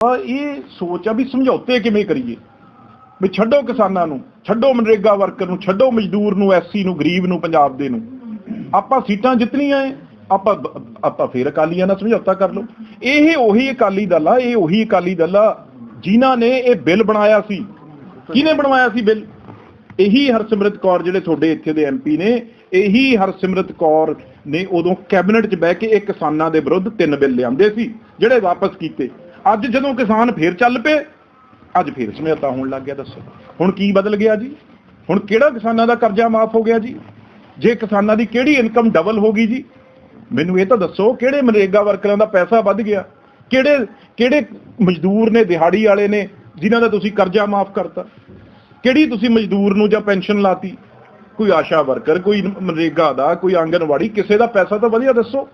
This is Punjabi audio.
ਇਹ ਸੋਚ ਆ ਵੀ ਸਮਝੌਤੇ ਕਿਵੇਂ ਕਰੀਏ? ਵੀ ਛੱਡੋ ਕਿਸਾਨਾਂ ਨੂੰ, ਛੱਡੋ ਮਨਰੇਗਾ ਵਰਕਰ ਨੂੰ, ਛੱਡੋ ਮਜ਼ਦੂਰ ਨੂੰ ਐਸਸੀ ਨੂੰ, ਗਰੀਬ ਨੂੰ, ਪੰਜਾਬ ਦੇ ਨੂੰ। ਆਪਾਂ ਸੀਟਾਂ ਜਿੱਤਣੀਆਂ ਏ ਆਪਾਂ ਆਪਾਂ ਫੇਰ ਅਕਾਲੀਆਂ ਨਾਲ ਸਮਝੌਤਾ ਕਰ ਲਓ। ਇਹ ਉਹੀ ਅਕਾਲੀ ਦਲ ਆ, ਇਹ ਉਹੀ ਅਕਾਲੀ ਦਲ ਆ ਜਿਨ੍ਹਾਂ ਨੇ ਇਹ ਬਿੱਲ ਬਣਾਇਆ ਸੀ। ਕਿਹਨੇ ਬਣਵਾਇਆ ਸੀ ਬਿੱਲ? ਇਹੀ ਹਰਸਿਮਰਤ ਕੌਰ ਜਿਹੜੇ ਤੁਹਾਡੇ ਇੱਥੇ ਦੇ ਐਮਪੀ ਨੇ, ਇਹੀ ਹਰਸਿਮਰਤ ਕੌਰ ਨੇ ਉਦੋਂ ਕੈਬਨਿਟ 'ਚ ਬਹਿ ਕੇ ਇਹ ਕਿਸਾਨਾਂ ਦੇ ਵਿਰੁੱਧ ਤਿੰਨ ਬਿੱਲ ਲਿਆਂਦੇ ਸੀ, ਜਿਹੜੇ ਵਾਪਸ ਕੀਤੇ। ਅੱਜ ਜਦੋਂ ਕਿਸਾਨ ਫੇਰ ਚੱਲ ਪਏ, ਅੱਜ ਫੇਰ ਸਮਝੌਤਾ ਹੋਣ ਲੱਗ ਗਿਆ, ਦੱਸੋ। ਹੁਣ ਕੀ ਬਦਲ ਗਿਆ ਜੀ? ਹੁਣ ਕਿਹੜਾ ਕਿਸਾਨਾਂ ਦਾ ਕਰਜ਼ਾ ਮਾਫ ਹੋ ਗਿਆ ਜੀ? ਜੇ ਕਿਸਾਨਾਂ ਦੀ ਕਿਹੜੀ ਇਨਕਮ ਡਬਲ ਹੋ ਗਈ ਜੀ? ਮੈਨੂੰ ਇਹ ਤਾਂ ਦੱਸੋ, ਕਿਹੜੇ ਮਨਰੇਗਾ ਵਰਕਰਾਂ ਦਾ ਪੈਸਾ ਵੱਧ ਗਿਆ? ਕਿਹੜੇ ਕਿਹੜੇ ਮਜ਼ਦੂਰ ਨੇ, ਦਿਹਾੜੀ ਵਾਲੇ ਨੇ, ਜਿਨ੍ਹਾਂ ਦਾ ਤੁਸੀਂ ਕਰਜ਼ਾ ਮਾਫ ਕਰਤਾ? ਕਿਹੜੀ ਤੁਸੀਂ ਮਜ਼ਦੂਰ ਨੂੰ ਜਾਂ ਪੈਨਸ਼ਨ ਲਾਤੀ? ਕੋਈ ਆਸ਼ਾ ਵਰਕਰ, ਕੋਈ ਮਨਰੇਗਾ ਦਾ, ਕੋਈ ਆਂਗਨਵਾੜੀ, ਕਿਸੇ ਦਾ ਪੈਸਾ ਤਾਂ ਵਧੀਆ, ਦੱਸੋ।